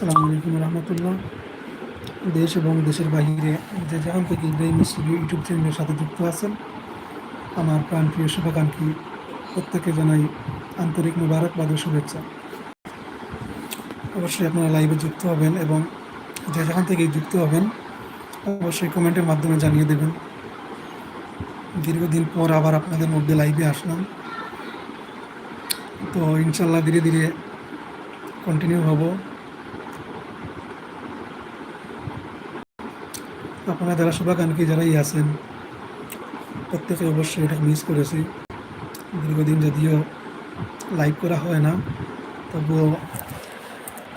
আসসালামু আলাইকুম রহমতুল্লাহ। দেশ এবং দেশের বাহিরে যে যেখান থেকে ইব্রাহিম স্টুডিও ইউটিউব চ্যানেলের সাথে যুক্ত আছেন, আমার প্রাণপ্রিয় শুভাকাঙ্ক্ষী প্রত্যেকে জানাই আন্তরিক মুবারকবাদ ও শুভেচ্ছা। অবশ্যই আপনারা লাইভে যুক্ত হবেন এবং যে যেখান থেকে যুক্ত হবেন, অবশ্যই কমেন্টের মাধ্যমে জানিয়ে দেবেন। দীর্ঘদিন পর আবার আপনাদের মধ্যে লাইভে আসলাম। তো ইনশাল্লাহ ধীরে ধীরে কন্টিনিউ হব। আপনারা যারা শুভাকাঙ্ক্ষী যারাই আছেন, প্রত্যেকে অবশ্যই এটা মিস করেছি। দীর্ঘদিন যদিও লাইভ করা হয় না, তবুও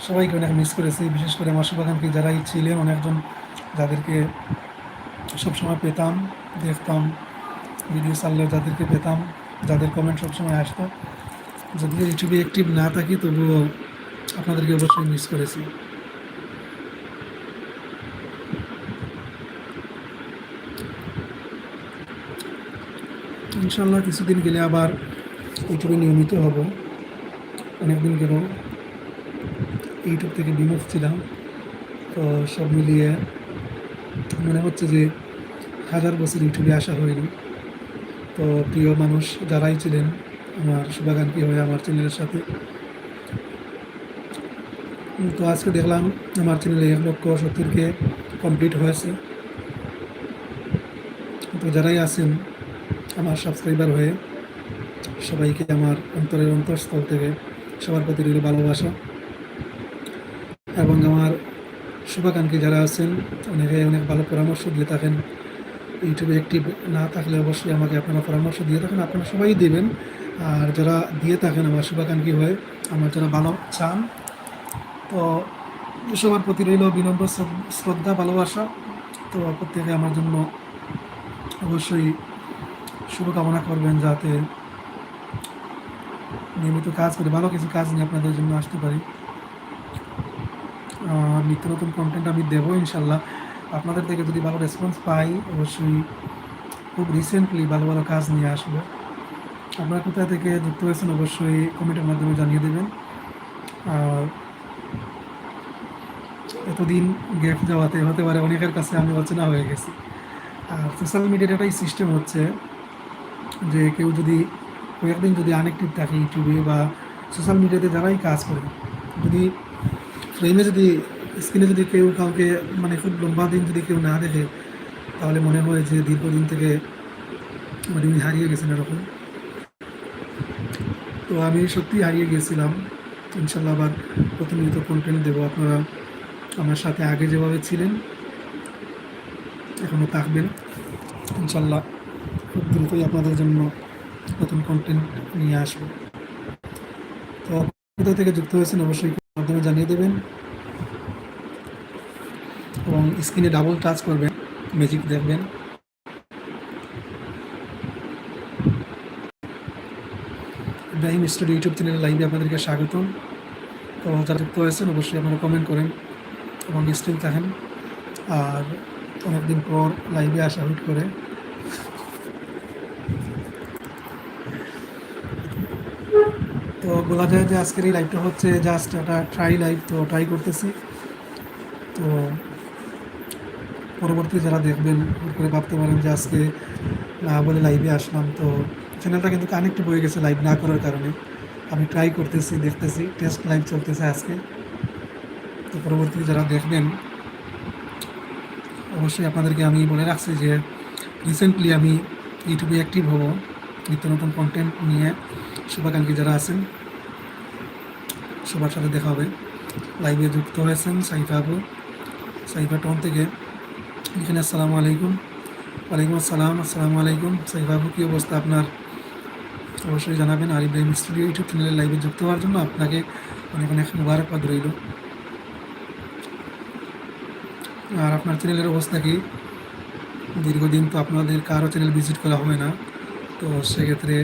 সবাইকে অনেক মিস করেছি। বিশেষ করে আমার শুভাকাঙ্ক্ষী যারাই ছিলেন, অনেকজন যাদেরকে সবসময় পেতাম, দেখতাম ভিডিও চাললেও যাদেরকে পেতাম, যাদের কমেন্ট সবসময় আসতো। যদিও ইউটিউবে অ্যাক্টিভ না থাকি, তবুও আপনাদেরকে অবশ্যই মিস করেছি। ইনশাল্লাহ কিছুদিন গেলে আবার ইউটিউবে নিয়মিত হব। অনেকদিন গেল ইউটিউব থেকে বিমুখ ছিলাম। তো সব মিলিয়ে মনে হচ্ছে যে হাজার বছর ইউটিউবে আসা হয়নি। তো প্রিয় মানুষ যারাই ছিলেন, আমার শুভাকাঙ্ক্ষী হয়ে আমার চ্যানেলের সাথে। তো আজকে দেখলাম আমার চ্যানেলে এক লক্ষ সত্তরকে কমপ্লিট হয়েছে। তো যারাই আছেন আমার সাবস্ক্রাইবার হয়ে সবাইকে আমার অন্তরের অন্তঃস্থল থেকে সবার প্রতি রইল ভালোবাসা। এবং আমার শুভাকাঙ্ক্ষী যারা আছেন, অনেকে অনেক ভালো পরামর্শ দিয়ে থাকেন। ইউটিউবে অ্যাক্টিভ না থাকলে অবশ্যই আমাকে আপনারা পরামর্শ দিয়ে থাকেন, আপনারা সবাই দেবেন। আর যারা দিয়ে থাকেন আমার শুভাকাঙ্ক্ষী হয়ে, আমার যারা ভালো চান, তো সবার প্রতি রইল বিনম্র শ্রদ্ধা, ভালোবাসা। তো প্রত্যেকে আমার জন্য অবশ্যই শুভকামনা করবেন যাতে নিয়মিত কাজ করে, ভালো কিছু কাজ নিয়ে আপনাদের জন্য আসতে পারি। নিত্য নতুন কন্টেন্ট আমি দেবো ইনশাল্লাহ। আপনাদের থেকে যদি ভালো রেসপন্স পাই, অবশ্যই খুব রিসেন্টলি ভালো ভালো কাজ নিয়ে আসব। আপনারা কোথা থেকে যুক্ত হয়েছেন অবশ্যই কমেন্টের মাধ্যমে জানিয়ে দেবেন। আর এতদিন গ্যাপ যাওয়াতে হতে পারে অনেকের কাছে আমি অচেনা হয়ে গেছি। আর সোশ্যাল মিডিয়ার এটাই সিস্টেম হচ্ছে যে কেউ যদি কয়েকদিন যদি আনএক্টিভ থাকে ইউটিউবে বা সোশ্যাল মিডিয়াতে যারাই কাজ করে, যদি ফ্রেমে যদি স্ক্রিনে যদি কেউ কাউকে মানে খুব লম্বা দিন যদি কেউ না দেখে, তাহলে মনে হয় যে দীর্ঘদিন থেকে মানে উনি হারিয়ে গেছেন এরকম। তো আমি সত্যি হারিয়ে গিয়েছিলাম। ইনশাল্লাহ আবার প্রতিনিয়ত কন্টেন্ট দেবো। আপনারা আমার সাথে আগে যেভাবে ছিলেন এখনও থাকবেন। ইনশাল্লাহ খুব দ্রুতই আপনাদের জন্য নতুন কন্টেন্ট নিয়ে আসব। তো কোথা থেকে যুক্ত হয়েছেন অবশ্যই মাধ্যমে জানিয়ে দেবেন। এবং স্ক্রিনে ডাবল টাচ করবেন ম্যাজিক দেখবেন। ইব্রাহিম স্টুডিও ইউটিউব চ্যানেল লাইভে আপনাদেরকে স্বাগতম। তো যারা যুক্ত হয়েছেন অবশ্যই আপনারা কমেন্ট করেন এবং স্টিল থাকেন। আর অনেকদিন পর লাইভে আসা হুট করে। তো বলা যায় যে আজকের এই লাইভটা হচ্ছে জাস্ট একটা ট্রাই লাইভ তো ট্রাই করতেছি। তো পরবর্তী যারা দেখবেন করে ভাবতে পারেন যে আজকে না বলে লাইভে আসলাম, তো চ্যানেলটা কিন্তু কানেক্টেড হয়ে গেছে লাইভ না করার কারণে। আমি ট্রাই করতেছি, দেখতেছি টেস্ট লাইভ চলতেছে আজকে। তো পরবর্তীতে যারা দেখবেন, অবশ্যই আপনাদেরকে আমি বলে রাখছি যে রিসেন্টলি আমি ইউটিউবে অ্যাক্টিভ হব। নিত্য নতুন কন্টেন্ট নিয়ে শুভাকাঙ্ক্ষী যারা আছেন, সবার সাথে দেখা হবে। লাইভে যুক্ত হয়েছেন সাইফা আবু সাইফা টন থেকে এখানে আসসালামু আলাইকুম। ওয়ালাইকুম আসসালাম, আসসালামু আলাইকুম। সাইফা আবু কী অবস্থা আপনার? অবশ্যই জানাবেন। আর ইব্রাহিম স্টুডিও ইউটিউব চ্যানেলে লাইভে যুক্ত হওয়ার জন্য আপনাকে অনেক অনেক মুবারকবাদ রইল। আর আপনার চ্যানেলের অবস্থা কি? দীর্ঘদিন তো আপনাদের কারও চ্যানেল ভিজিট করা হয় না, তো সেক্ষেত্রে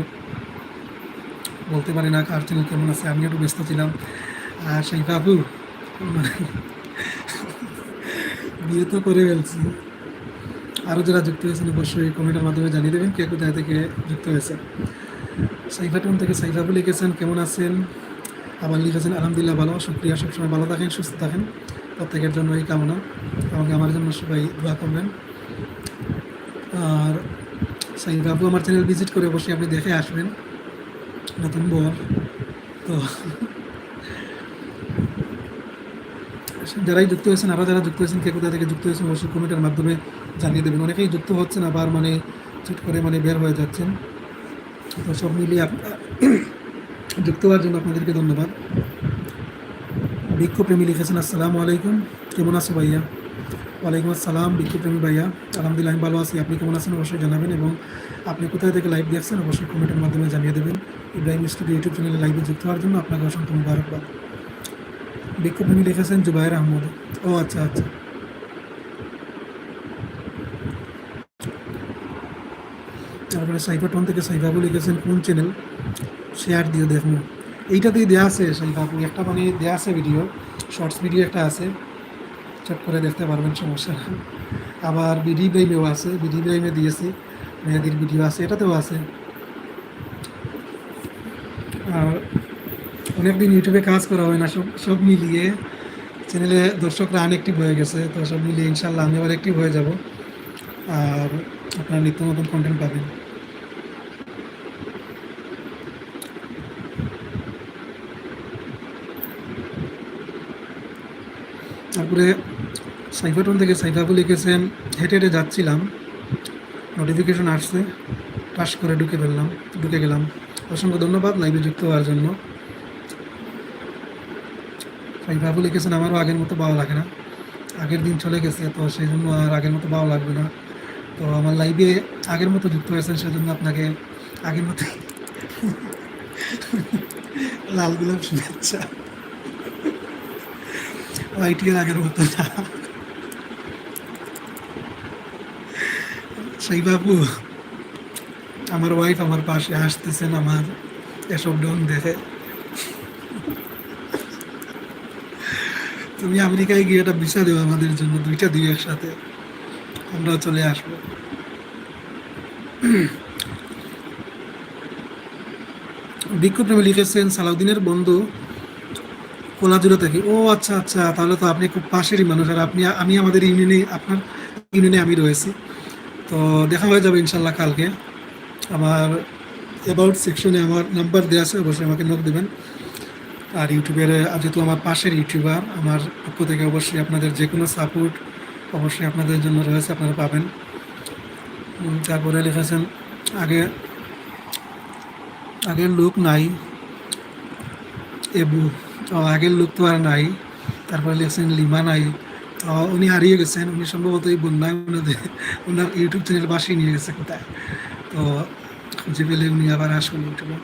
বলতে পারি না কার চ্যানেল কেমন আছে আমি একটু ব্যস্ত ছিলাম। আর সেই বাবু মানে বিয়ে তো করে ফেলছি। আরও যারা যুক্ত হয়েছেন অবশ্যই কমেন্টের মাধ্যমে জানিয়ে দেবেন কে কোথায় থেকে যুক্ত হয়েছে। সাইফাটন থেকে? সাইফাবু লিখেছেন, কেমন আছেন? আবার লিখেছেন, আলহামদুলিল্লাহ ভালো, শুক্রিয়া, সবসময় ভালো থাকেন, সুস্থ থাকেন। প্রত্যেকের জন্য এই কামনা। আমাকে আমার জন্য সবাই দোয়া করবেন। আর সাইদ বাবু আমার চ্যানেল ভিজিট করে অবশ্যই আপনি দেখে আসবেন। নতুন বর। তো যারাই যুক্ত হয়েছেন আরও যারা যুক্ত হয়েছেন, কে কোথা থেকে যুক্ত হয়েছেন অবশ্যই কমেন্টের মাধ্যমে জানিয়ে দেবেন। অনেকেই যুক্ত হচ্ছেন, আবার মানে চুট করে মানে বের হয়ে যাচ্ছেন। তো সব মিলিয়ে আপ- যুক্ত হওয়ার জন্য আপনাদেরকে ধন্যবাদ। বিক্ষপ্রেমী লিখেছেন, আসসালামু আলাইকুম। কেমন আছো ভাইয়া? ওয়ালাইকুম আসসালাম বিক্ষপ্রেমী ভাইয়া। আলহামদুলিল্লাহ, আমি ভালো আছি। আপনি কেমন আছেন? অবশ্যই জানাবেন এবং আপনি কোথায় থেকে লাইভ দেখছেন অবশ্যই কমেন্টের মাধ্যমে জানিয়ে দেবেন। ইব্রাহিম স্টুডিও ইউটিউব চ্যানেলে লাইভে যুক্ত হওয়ার জন্য আপনাকে অসংখ্য মুবারকবাদ। বিক্ষোভভূমি লিখেছেন জুবাইর আহমদ। ও আচ্ছা আচ্ছা। তারপরে সাইফা সাইফাটন থেকে সাইফাবু লিখেছেন, কোন চ্যানেল শেয়ার দিয়ে দেখুন এইটাতেই দেওয়া আছে সাইফাবু। একটা মানে দেওয়া আছে ভিডিও শর্টস ভিডিও একটা আছে। চট করে দেখতে পারবেন, সমস্যা নেই। আবার বিডি ব্রাইমেও আছে বিডি ব্রাইমে দিয়েছি মেয়েদের ভিডিও আছে, এটাতেও আছে। আর অনেকদিন ইউটিউবে কাজ করা হয় না, সব সব মিলিয়ে চ্যানেলে দর্শকরা আনএক্টিভ হয়ে গেছে, তো সব মিলিয়ে ইনশাল্লাহ আমি আবার অ্যাক্টিভ হয়ে যাব। আর আপনারা নিত্য নতুন কন্টেন্ট পাবেন। তারপরে সাইফাটন থেকে সাইফাবু লিখেছেন, হেঁটে হেঁটে যাচ্ছিলাম। নোটিফিকেশন আসছে পাস করে ঢুকে ফেললাম, ঢুকে গেলাম। অসংখ্য ধন্যবাদ লাইভে যুক্ত হওয়ার জন্য। সাইফাবু লিখেছেন, আমারও আগের মতো ভালো লাগে না। আগের দিন চলে গেছে, তো সেই জন্য আর আগের মতো ভালো লাগবে না। তো আমার লাইভে আগের মতো যুক্ত হয়েছেন, সেজন্য আপনাকে আগের মতো লাল গোলাপ শুভেচ্ছা। আমার ওয়াইফ আমার পাশে আসতেছেন আমার এসব দেখে তুমি আমেরিকায় গিয়ে একটা ভিসা দেবো আমাদের জন্য দুইটা দিও একসাথে আমরা চলে আসব বিক্ষোভপ্রেমী লিখেছেন সালাউদ্দিনের বন্ধু কোলাজুরা থেকে। ও আচ্ছা আচ্ছা তাহলে তো আপনি খুব পাশেরই মানুষ। আর আপনি, আমি আমাদের ইউনিয়নে, আপনার ইউনিয়নে আমি রয়েছি। তো দেখা হয়ে যাবে ইনশাল্লাহ কালকে। আমার অ্যাবাউট সেকশনে আমার নাম্বার দেওয়া আছে, অবশ্যই আমাকে নোট দেবেন। আর ইউটিউবের যেহেতু আমার পাশের ইউটিউবার, আমার পক্ষ থেকে অবশ্যই আপনাদের যে কোনো সাপোর্ট অবশ্যই আপনাদের জন্য রয়েছে, আপনারা পাবেন। তারপরে লিখেছেন, আগে, আগের লোক নাই। এবু আগের লোক তো আর নাই, তারপরে লিখছেন লিমা নাই। উনি হারিয়ে গেছেন, উনি সম্ভবত এই বন্যায় ওনাদের ওনার ইউটিউব চ্যানেল বাসিয়ে নিয়ে গেছে কোথায়। তো খুঁজে পেলে উনি আবার আসবেন ইউটিউবে।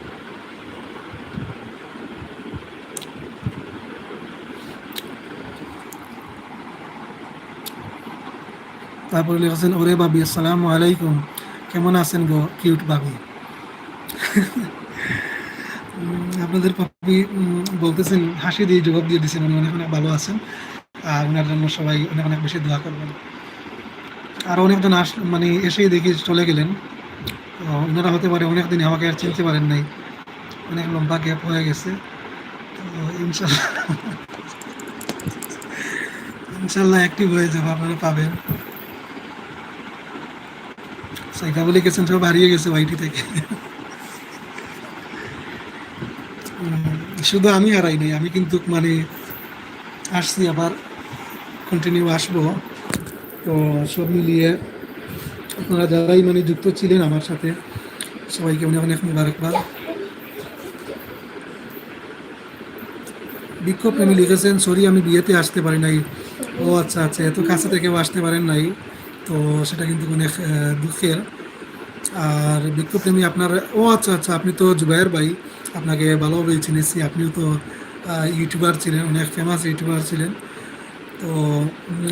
তারপরে লিখেছেন, ওরে বাবি আসসালাম আলাইকুম। কেমন আছেন গো কিউট বাবি আপনাদের বলতেছেন, হাসি দিয়ে জবাব দিয়ে দিচ্ছেন উনি অনেক অনেক ভালো আছেন। আর ওনার জন্য সবাই অনেক অনেক বেশি দোয়া করবেন। আর অনেকজন আস মানে এসেই দেখি চলে গেলেন। ওনারা হতে পারে অনেক দিন আমাকে আর চিনতে পারেন নাই। অনেক লম্বা গ্যাপ হয়ে গেছে। তো ইনশাল্লাহ ইনশাল্লাহ অ্যাক্টিভ হয়ে যাব, আপনারা পাবেন। সাইফা বলে গেছেন, সব হারিয়ে গেছে ওয়াইটি থেকে। শুধু আমি হারাই নাই, আমি কিন্তু মানে আসছি আবার কন্টিনিউ আসব। তো সব মিলিয়ে আপনারা যারাই মানে যুক্ত ছিলেন আমার সাথে, সবাইকে অনেক অনেক মুবারকবাদ। বিক্ষোভ প্রেমী লিখেছেন সরি আমি বিয়েতে আসতে পারি নাই। ও আচ্ছা আচ্ছা এত কাছে থেকেও আসতে পারেন নাই। তো সেটা কিন্তু অনেক দুঃখের। আর বিক্ষোভ প্রেমী আপনার, ও আচ্ছা আচ্ছা আপনি তো জুবাইর ভাই। আপনাকে ভালোভাবে চিনেছি। আপনিও তো ইউটিউবার ছিলেন অনেক ফেমাস ইউটিউবার ছিলেন। তো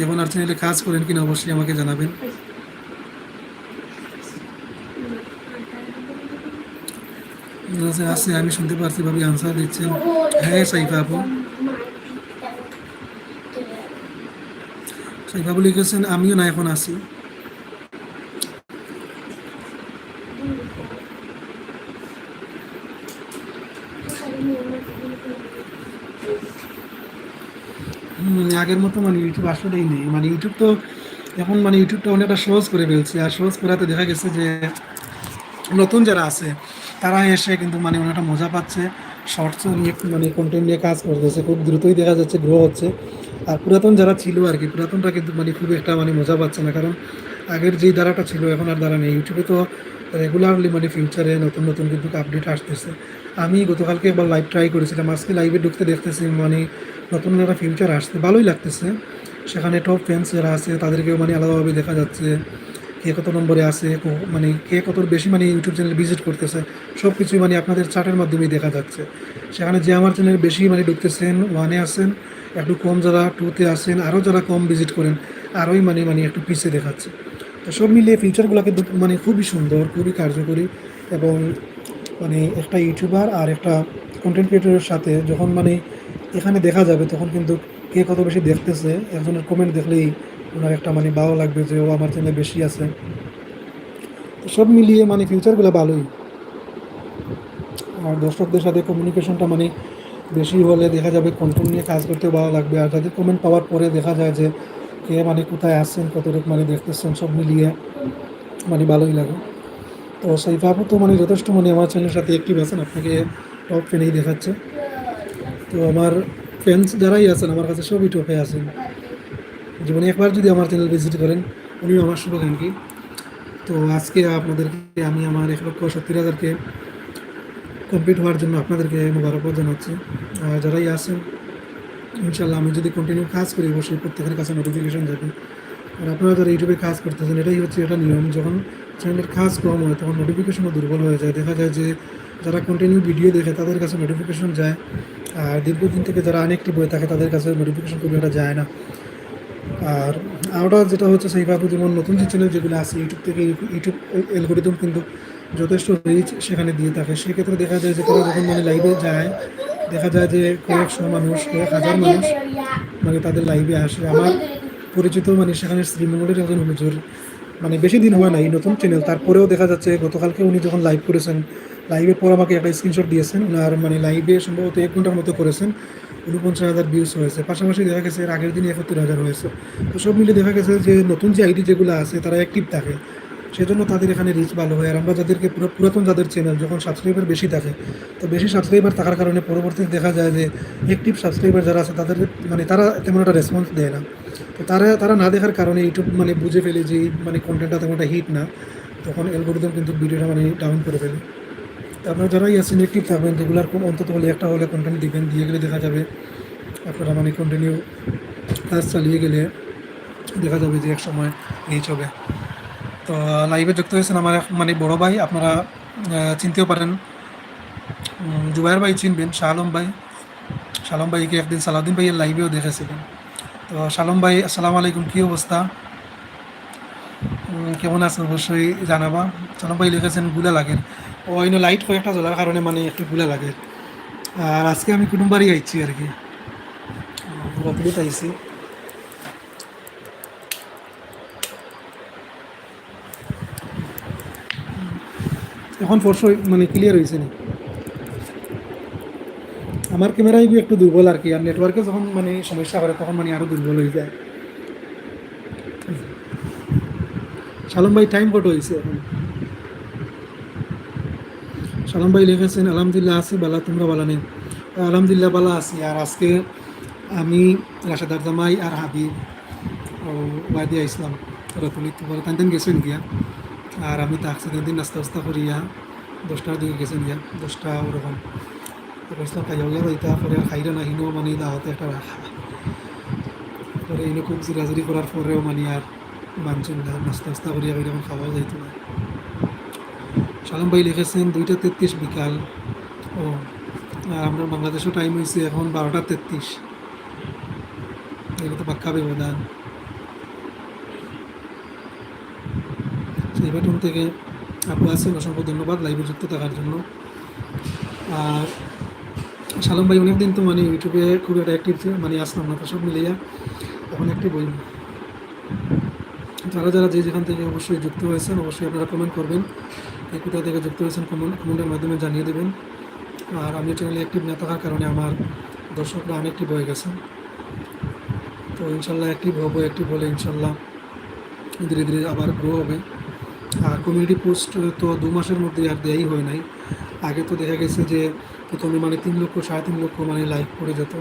এখন আর চ্যানেলে কাজ করেন কিনা অবশ্যই আমাকে জানাবেন। আছে, আমি শুনতে পারছি ভাবি আনসার দিচ্ছেন। হ্যাঁ সাইফা আপু। সাইফা আপু লিখেছেন আমিও না এখন আছি। আগের মতো মানে ইউটিউব আসলেই নেই। মানে ইউটিউব তো এখন মানে ইউটিউবটা অনেকটা সহজ করে ফেলছে। আর সহজ করাতে দেখা গেছে যে নতুন যারা আছে, তারা এসে কিন্তু মানে অনেকটা মজা পাচ্ছে। শর্টস নিয়ে মানে কন্টেন্ট নিয়ে কাজ করতেছে। খুব দ্রুতই দেখা যাচ্ছে গ্রো হচ্ছে। আর পুরাতন যারা ছিল আর কি পুরাতনটা কিন্তু মানে খুব একটা মানে মজা পাচ্ছে না। কারণ আগের যেই দ্বারাটা ছিল, এখন আর দ্বারা নেই। ইউটিউবে তো রেগুলারলি মানে ফিউচারে নতুন নতুন কিন্তু আপডেট আসতেছে। আমি গতকালকে একবার লাইভ ট্রাই করেছিলাম। আজকে লাইভে ঢুকতে দেখতেছি মানে নতুন একটা ফিউচার আসছে, ভালোই লাগতেছে। সেখানে টপ ফ্যান্স যারা আছে, তাদেরকেও মানে আলাদাভাবে দেখা যাচ্ছে। কে কত নম্বরে আছে মানে কে কত বেশি মানে ইউটিউব চ্যানেল ভিজিট করতেছে সব কিছুই মানে আপনাদের চার্টের মাধ্যমেই দেখা যাচ্ছে। সেখানে যে আমার চ্যানেল বেশি মানে ঢুকতেছেন ওয়ানে আসেন একটু কম যারা টুতে আসেন আরও যারা কম ভিজিট করেন, আরোই মানে মানে একটু পিছিয়ে দেখাচ্ছে। তো সব মিলিয়ে ফিচারগুলোকে মানে খুবই সুন্দর, খুবই কার্যকরী এবং মানে একটা ইউটিউবার আর একটা কন্টেন্ট ক্রিয়েটরের সাথে যখন মানে এখানে দেখা যাবে, তখন কিন্তু কে কত বেশি দেখতেছে, একজনের কমেন্ট দেখলেই ওনার একটা মানে ভালো লাগবে যে, ও আমার চ্যানেলে বেশি আছে। সব মিলিয়ে মানে ফিউচারগুলো ভালোই। আর দর্শকদের সাথে কমিউনিকেশনটা মানে বেশি হলে দেখা যাবে কন্টেন্ট নিয়ে কাজ করতে ভালো লাগবে। আর তাদের কমেন্ট পাওয়ার পরে দেখা যায় যে, কে মানে কোথায় আসছেন কতটুকু মানে দেখতেছেন, সব মিলিয়ে মানে ভালোই লাগে। তো সেইভাবে তো মানে যথেষ্ট মানে আমার চ্যানেলের সাথে অ্যাক্টিভ আছেন, আপনাকে টপ ফ্যানেই দেখাচ্ছে। তো আমার ফ্যান্স যারাই আছেন, আমার কাছে সবই টপে আছেন। জীবনে একবার যদি আমার চ্যানেল ভিজিট করেন, উনিও আমার শুভ শুভাকাঙ্ক্ষী। তো আজকে আপনাদেরকে আমি আমার এক লক্ষ সত্তর হাজারকে কমপ্লিট হওয়ার জন্য আপনাদেরকে মোবারকবাদ জানাচ্ছি। আর যারাই আছেন ইনশাল্লাহ আমি যদি কন্টিনিউ কাজ করি, অবশ্যই প্রত্যেকের কাছে নোটিফিকেশন যাবে। আর আপনারা যারা ইউটিউবে কাজ করতেছেন, এটাই হচ্ছে এটা নিয়ম, যখন চ্যানেলের কাজ কম হয়, তখন নোটিফিকেশনও দুর্বল হয়ে যায়। দেখা যায় যে যারা কন্টিনিউ ভিডিও দেখে, তাদের কাছে নোটিফিকেশন যায়। আর দীর্ঘদিন থেকে যারা অনেকটিভ হয়ে থাকে, তাদের কাছে নোটিফিকেশন খুব একটা যায় না। আর আমরা যেটা হচ্ছে সেইভাবে যেমন নতুন যে চ্যানেল যেগুলো আছে ইউটিউব থেকে ইউটিউব অ্যালগোরিদম কিন্তু যথেষ্ট রিচ সেখানে দিয়ে থাকে। সেক্ষেত্রে দেখা যায় যে তারা যখন মানে লাইভে যায়, দেখা যায় যে কয়েকশো মানুষ, কয়েক হাজার মানুষ মানে তাদের লাইভে আসে। আমার পরিচিত মানে সেখানে শ্রীমঙ্গলের একজন হুজুর মানে বেশি দিন হয় নাই নতুন চ্যানেল তারপরেও দেখা যাচ্ছে গতকালকে উনি যখন লাইভ করেছেন লাইভের পর আমাকে একটা স্ক্রিনশট দিয়েছেন। ওনার মানে লাইভে সম্ভবত এক ঘণ্টার মতো করেছেন। উনপঞ্চাশ হাজার ভিউজ হয়েছে। পাশাপাশি দেখা গেছে এর আগের দিনে একাত্তর হাজার হয়েছে। তো সব মিলে দেখা গেছে যে নতুন যে আইডি যেগুলো আছে, তারা অ্যাক্টিভ থাকে। সেজন্য তাদের এখানে রিচ ভালো হয়। আর আমরা যাদেরকে পুরো পুরাতন যাদের চ্যানেল যখন সাবস্ক্রাইবার বেশি থাকে, তো বেশি সাবস্ক্রাইবার থাকার কারণে পরবর্তীতে দেখা যায় যে অ্যাক্টিভ সাবস্ক্রাইবার যারা আছে, তাদের মানে তারা তেমন একটা রেসপন্স দেয় না। তো তারা তারা না দেখার কারণে ইউটিউব মানে বুঝে ফেলে যে মানে কন্টেন্টটা তেমন একটা হিট না। তখন অ্যালগোরিদম কিন্তু ভিডিওটা মানে ডাউন করে ফেলে। আপনারা যারাই আছেন অ্যাক্টিভ থাকবেন রেগুলার অন্তত হলে একটা হলে কন্টেন্ট দিবেন, দিয়ে গেলে দেখা যাবে আপনারা মানে কন্টিনিউ কাজ চালিয়ে গেলে দেখা যাবে যে এক সময় রিচ হবে। তো লাইভে যুক্ত হয়েছেন আমার মানে বড় ভাই, আপনারা চিনতেও পারেন। জুবাইর ভাই চিনবেন শাহ আলম ভাই। শালম ভাইকে একদিন সালাউদ্দিন ভাইয়ের লাইভেও দেখেছিলেন। তো শালম ভাই, আসসালামু আলাইকুম, কী অবস্থা? কেমন আছেন? অবশ্যই জানাবা। শালম ভাই লিখেছেন, গুলা লাগে ও অন্য লাইট কয়েকটা জ্বলার কারণে মানে একটু গুলা লাগে। আর আজকে আমি কুটুম্বারই আইছি আর কি। রাত্রিতে আইছি এখন ফোরশো মানে ক্লিয়ার হয়েছে না। আমার ক্যামেরাই একটু দুর্বল আর কি, আর নেটওয়ার্কে যখন মানে সমস্যা করে তখন মানে আরও দুর্বল হয়ে যায়। শালম ভাই টাইম কত হয়েছে এখন? শালম ভাই লিখেছেন, আলহামদুলিল্লাহ আছি, বালা, তোমরা বালা নেই। আলহামদুলিল্লাহ বালা আছি, আর আজকে আমি রাশেদার জামাই আর হাবিব ওয়াদিয়া ইসলাম বলে তান দিন গেছেন গিয়া। আর আমি তাকছে তিন দিন নাস্তা উস্তা করিয়া দশটার দিকে গেছেন গিয়া, দশটা ওরকম। ইসলাম খাইয়া গিয়া রইতা, পরে খাইরা না হিনো মানে দাওয়াতে একটা রাখা। পরে এনে খুব জিরাজিরি করার পরেও মানে আর মানছেন না, নাস্তা উস্তা করিয়া করিয়া খাওয়া যাইতো না। সালাম ভাই লিখেছেন দুইটা তেত্রিশ বিকাল। ও, আর আমরা বাংলাদেশও টাইম হয়েছে এখন বারোটা তেত্রিশ। এগুলো তো পাক্কা ব্যবধান সেই বেতন থেকে আপু আছেন, অসংখ্য ধন্যবাদ লাইভে যুক্ত থাকার জন্য। আর সালাম ভাই অনেকদিন তো মানে ইউটিউবে খুব একটা অ্যাক্টিভ মানে আসলাম না তো সব মিলিয়া। এখন অ্যাক্টিভ হইনি যারা যারা যে যেখান থেকে অবশ্যই যুক্ত হয়েছেন, অবশ্যই আপনারা কমেন্ট করবেন। কে কোথা থেকে যুক্ত হয়েছেন কমেন্ট কমেন্টের মাধ্যমে জানিয়ে দেবেন। আর আমি চ্যানেলে অ্যাক্টিভ না থাকার কারণে আমার দর্শকরা অনেকটিভ হয়ে গেছে। তো ইনশাল্লাহ অ্যাক্টিভ হব অ্যাক্টিভ হলে ইনশাল্লাহ ধীরে ধীরে আবার গ্রো হবে। আর কমিউনিটি পোস্ট তো দু মাসের মধ্যে আর দেয়াই হয় নাই। আগে তো দেখা গেছে যে প্রথমে মানে তিন লক্ষ, সাড়ে তিন লক্ষ মানে লাইক পড়ে যেত।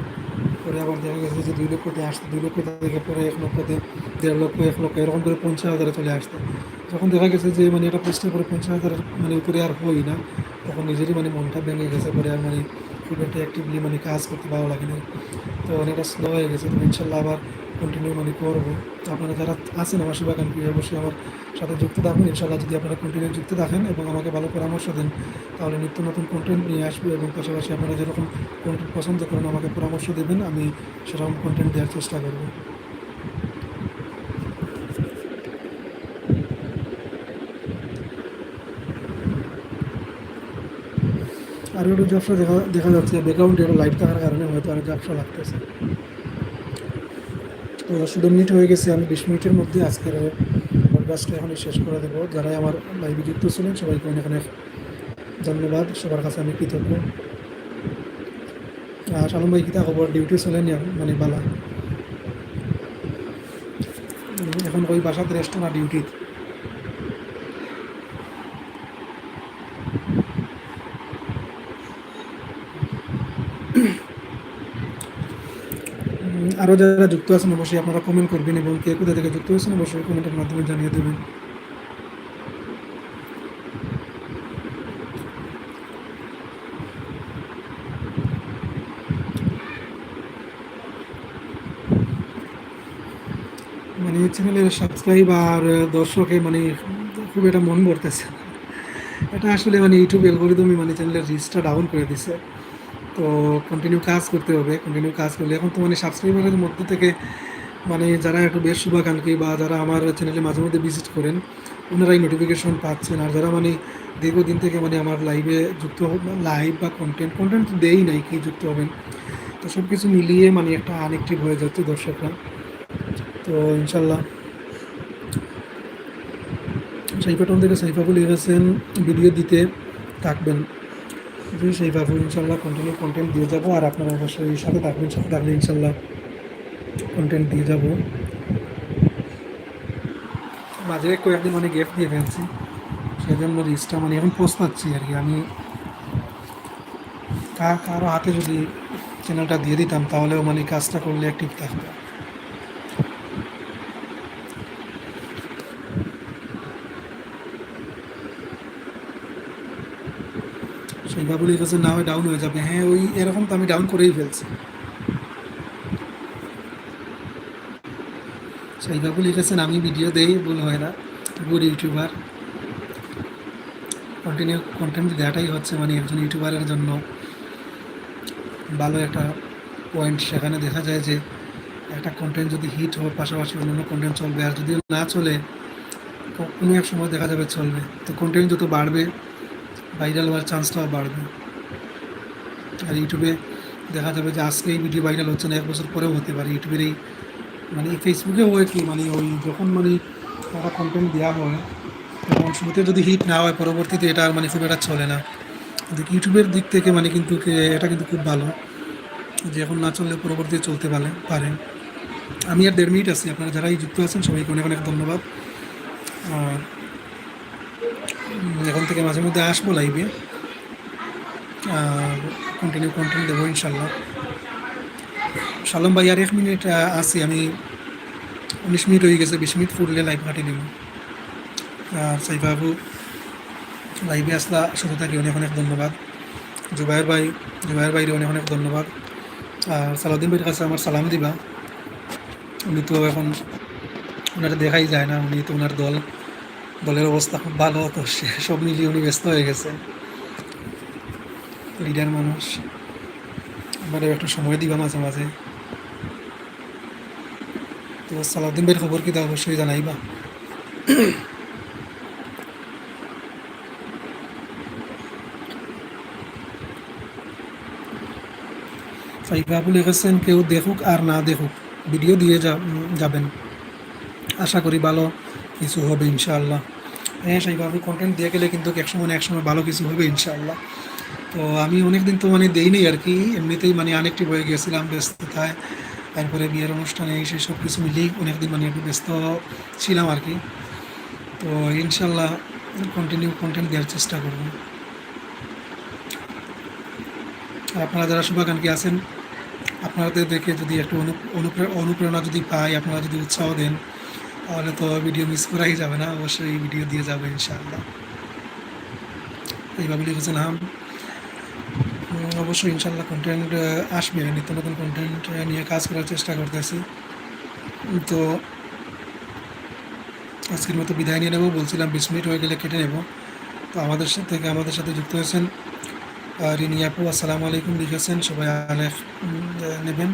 পরে আবার দেখা গেছে যে দুই লক্ষতে আসতো দুই লক্ষ থেকে পরে এক লক্ষতে, দেড় লক্ষ, এক লক্ষ, এরকম করে পঞ্চাশ হাজারে চলে আসতো যখন দেখা গেছে যে মানে এটা পোস্টের পরে পঞ্চাশ হাজার মানে উপরে আর হই না। তখন নিজেরই মানে মনটা ভেঙে গেছে পরে আর মানে খুব একটা অ্যাক্টিভলি মানে কাজ করতে ভালো লাগে না তো অনেকটা স্লো হয়ে গেছে। তো ইনশাল্লাহ আবার কন্টিনিউ মানে করব। তো আপনারা যারা আছেন আমার শুভাকাঙ্ক্ষী, অবশ্যই আমার সাথে যুক্ত থাকুন। ইনশাল্লাহ যদি আপনারা কন্টিনিউ যুক্ত থাকেন এবং আমাকে ভালো পরামর্শ দেন, তাহলে নিত্য নতুন কন্টেন্ট নিয়ে আসব এবং পাশাপাশি আপনারা যেরকম কন্টেন্ট পছন্দ করেন, আমাকে পরামর্শ দেবেন, আমি সেরকম কন্টেন্ট দেওয়ার চেষ্টা করব। আর একটু জবসা দেখা দেখা যাচ্ছে ব্যাকগ্রাউন্ডে একটু লাইট থাকার কারণে হয়তো আরও জবসা লাগতেছে। তো ষোলো মিনিট হয়ে গেছে, আমি বিশ মিনিটের মধ্যে আজকের পডকাস্টটা এখনই শেষ করে দেবো। যারাই আমার লাইভে যুক্ত ছিলেন, সবাইকে অনেক অনেক ধন্যবাদ। সবার কাছে আমি কৃতজ্ঞ। আর সালম ভাই কিতা খবর? ডিউটি চলেন মানে বালা। এখন ওই বাসাতে রেস্ট না ডিউটি আরও যারা যুক্ত আছেন অবশ্যই আপনারা কমেন্ট করবেন এবং কে কোথা থেকে যুক্ত হয়েছেন অবশ্যই কমেন্টের মাধ্যমে জানিয়ে দেবেন। মানে চ্যানেলের সাবস্ক্রাইব আর দর্শকে মানে খুব এটা মন ভরতেছে এটা আসলে মানে ইউটিউব অ্যালগোরিদমই মানে চ্যানেলের রিচটা ডাউন করে দিছে। তো কন্টিনিউ কাজ করতে হবে কন্টিনিউ কাজ করলে। এখন তো মানে সাবস্ক্রাইবারের মধ্যে থেকে মানে যারা একটু বেশ শুভাকাঙ্ক্ষী বা যারা আমার চ্যানেলে মাঝে মধ্যে ভিজিট করেন, ওনারাই নোটিফিকেশন পাচ্ছেন। আর যারা মানে দীর্ঘদিন থেকে মানে আমার লাইভে যুক্ত লাইভ বা কন্টেন্ট কন্টেন্ট তো দেই নাই কি যুক্ত হবেন। তো সব কিছু মিলিয়ে মানে একটা আনএক্টিভ হয়ে যাচ্ছে দর্শকরা। তো ইনশাল্লাহ। সাইফাটন থেকে সাইফাবুল ইহাসেন ভিডিও দিতে থাকবেন। জি সেইভাবে ইনশাল্লাহ কন্টিনিউ কন্টেন্ট দিয়ে যাব। আর আপনারা অবশ্যই সাথে থাকবেন, সাথে থাকলে ইনশাল্লাহ কন্টেন্ট দিয়ে যাব। মাঝে কয়েকদিন মানে গেফট দিয়ে ফেলছি, সেজন্য রিস্কটা মানে এখন পোস্ট পাচ্ছি আর কি। আমি কার হাতে যদি চ্যানেলটা দিয়ে দিতাম, তাহলেও মানে কাজটা করলে অ্যাক্টিভ থাকতো সেইভাবে লিখেছে না হয় ডাউন হয়ে যাবে। হ্যাঁ ওই এরকম তো আমি ডাউন করেই ফেলছি। সেইভাবে লিখেছেন আমি ভিডিও দেই ভুল হয় না গুড ইউটিউবার কন্টিনিউ কন্টেন্ট দেওয়াটাই হচ্ছে মানে একজন ইউটিউবারের জন্য। ভালো একটা পয়েন্ট সেখানে দেখা যায় যে, একটা কন্টেন্ট যদি হিট হয় পাশাপাশি অন্যান্য কন্টেন্ট চলবে, আর যদি না চলে কোনো এক সময় দেখা যাবে চলবে। তো কন্টেন্ট যত বাড়বে ভাইরাল হওয়ার চান্সটাও বাড়বে। আর ইউটিউবে দেখা যাবে যে আজকে এই ভিডিও ভাইরাল হচ্ছে না, এক বছর পরেও হতে পারে। ইউটিউবের এই মানে হয় কি মানে ওই যখন মানে একটা কন্টেন্ট দেওয়া হয়, তখন শুরুতে যদি হিট না হয়, পরবর্তীতে এটা আর মানে খুব একটা চলে না। কিন্তু ইউটিউবের দিক থেকে মানে কিন্তু এটা কিন্তু খুব ভালো যে এখন না চললে পরবর্তীতে চলতে পারে পারে। আমি আর দেড় মিনিট আছি, আপনারা যারাই যুক্ত আছেন সবাইকে অনেক অনেক ধন্যবাদ। আর এখন থেকে মাঝে মধ্যে আসব লাইভে কন্টিনিউ কন্টিনিউ দেবো ইনশাল্লাহ। সালাম ভাই, আর এক মিনিট আসি আমি উনিশ মিনিট হয়ে গেছে, বিশ মিনিট ফুটলে লাইভ কাটিয়ে দিব আর সাইফাবু লাইভে আসলা সাথে থাকি অনেক অনেক ধন্যবাদ। জুবাইর ভাই জুবাইর ভাইরে অনেক অনেক ধন্যবাদ। আর সালাউদ্দিন ভাইয়ের কাছে আমার সালাম দিবা। উনি তো এখন ওনারা দেখাই যায় না, উনি তো ওনার দল। দলের অবস্থা খুব ভালো, তো সে সব মিলিয়ে উনি ব্যস্ত হয়ে গেছে। লিডার মানুষ। আমারও একটু সময় দিবা মাঝে মাঝে। তো সালাউদ্দিন ভাইয়ের খবর কি তা অবশ্যই জানাইবা। সাইফাবুল লিখেছেন কেউ দেখুক আর না দেখুক ভিডিও দিয়ে যাবেন। আশা করি ভালো কিছু হবে ইনশাআল্লাহ। হ্যাঁ সেইভাবে কন্টেন্ট দিয়ে গেলে কিন্তু একসময় এক সময় ভালো কিছু হবে, ইনশাআল্লাহ। তো আমি অনেক দিন তো মানে দেই নেই আর কি, এমনিতেই মানে আনেকটিভ হয়ে গেছিলাম ব্যস্ততায়, তারপরে বিয়ের অনুষ্ঠানে এসে সব কিছু মিলিয়ে অনেকদিন মানে একটু ব্যস্ত ছিলাম আর কি। তো ইনশাল্লাহ কন্টিনিউ কন্টেন্ট দেওয়ার চেষ্টা করব। আপনারা যারা শুভাকাঙ্ক্ষী আছেন, আপনাদের দেখে যদি একটু অনু, অনুপ্রে- অনুপ্রেরণা যদি পাই, আপনারা যদি উৎসাহ দেন তাহলে তো ভিডিও মিস করাই যাবে না অবশ্যই ভিডিও দিয়ে যাবে ইনশাআল্লাহ। এইভাবে লিখেছেন হাম অবশ্যই ইনশাল্লাহ কন্টেন্ট আসবে নিত্য নতুন কন্টেন্ট নিয়ে কাজ করার চেষ্টা করতেছি। তো আজকের মতো বিদায় নিয়ে নেব বলছিলাম বিশ মিনিট হয়ে গেলে কেটে নেব। তো আমাদের থেকে আমাদের সাথে যুক্ত হয়েছেন রিনি আপু আসসালামু আলাইকুম লিখেছেন সবাই উম, নেবেন।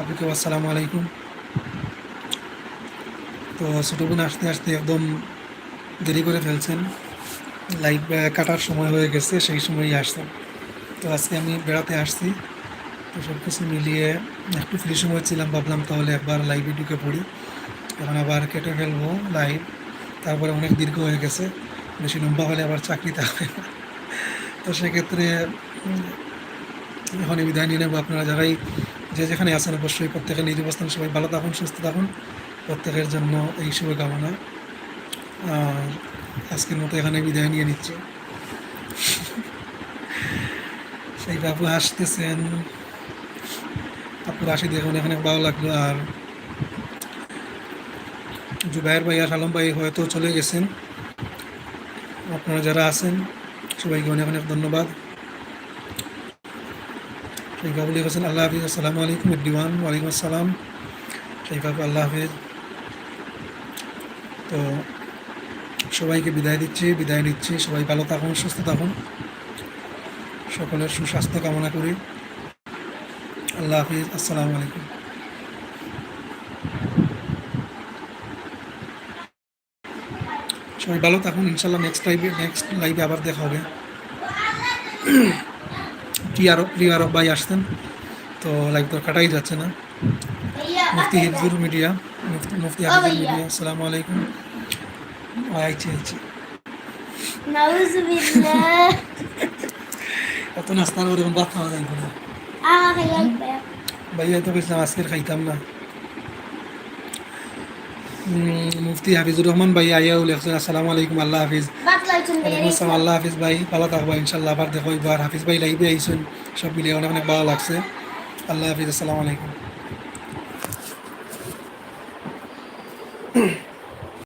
আপুকেও আসসালামু আলাইকুম। তো ছোটো বোন আসতে আসতে একদম দেরি করে ফেলছেন। লাইভ কাটার সময় হয়ে গেছে সেই সময়ই আসছেন। তো আজকে আমি বেড়াতে আসছি। তো সব কিছু মিলিয়ে একটু ফ্রি সময় ছিলাম ভাবলাম তাহলে একবার লাইভে ঢুকে পড়ি। এখন আবার কেটে ফেলব লাইভ তারপরে অনেক দীর্ঘ হয়ে গেছে বেশি লম্বা হলে আবার চাকরিতে হবে তো সেক্ষেত্রে উম, এখনই বিদায় নিয়ে নেব। আপনারা যারাই যে যেখানে আছেন অবশ্যই প্রত্যেকের নিজ অবস্থান সবাই ভালো থাকুন সুস্থ থাকুন। প্রত্যেকের জন্য এই শুভকামনা। আর আজকের মতো এখানে বিদায় নিয়ে নিচ্ছি। সেই বাবু হাসতেছেন। আপুর হাসি দেখুন এখানে ভালো লাগল। আর জুবাইর ভাই আর সালম ভাই হয়তো চলে গেছেন। আপনারা যারা আছেন, সবাইকে অনেক অনেক ধন্যবাদ। সেই বাবু লিখেছেন, আল্লাহ হাফিজ, আসসালামু আলাইকুম, এভরিওয়ান। ওয়ালাইকুম আসসালাম। সেই বাবু, আল্লাহ হাফিজ। তো সবাইকে বিদায় দিচ্ছি, বিদায় নিচ্ছি। সবাই ভালো থাকুন, সুস্থ থাকুন। সকলের সুস্বাস্থ্য কামনা করি। আল্লাহ হাফিজ, আসসালামু আলাইকুম। সবাই ভালো থাকুন ইনশাল্লাহ নেক্সট লাইভে নেক্সট লাইভে আবার দেখা হবে। প্রিয় আরব প্রিয় আরব ভাই আসতেন তো লাইভ তো কাটাই যাচ্ছে না। মুফতি হিফজুর মিডিয়া। মুফতি আসসালামু আলাইকুম। আইছি আইছি। এত নাস্তার করে ভাত খাওয়া যায় না ভাইয়া তো কইছিলাম আজকের খাইতাম না। মুফতি হাফিজুর রহমান ভাই আইয়া লেখছেন আসসালামু আলাইকুম আল্লাহ হাফিজ। আসসালাম আল্লাহ হাফিজ ভাই ভালো থাকব ইনশাল্লাহ আবার দেখো এবার হাফিজ ভাই লাইভে আইসেন সব মিলিয়ে অনেক অনেক ভালো লাগছে। আল্লাহ হাফিজ আসসালামু আলাইকুম।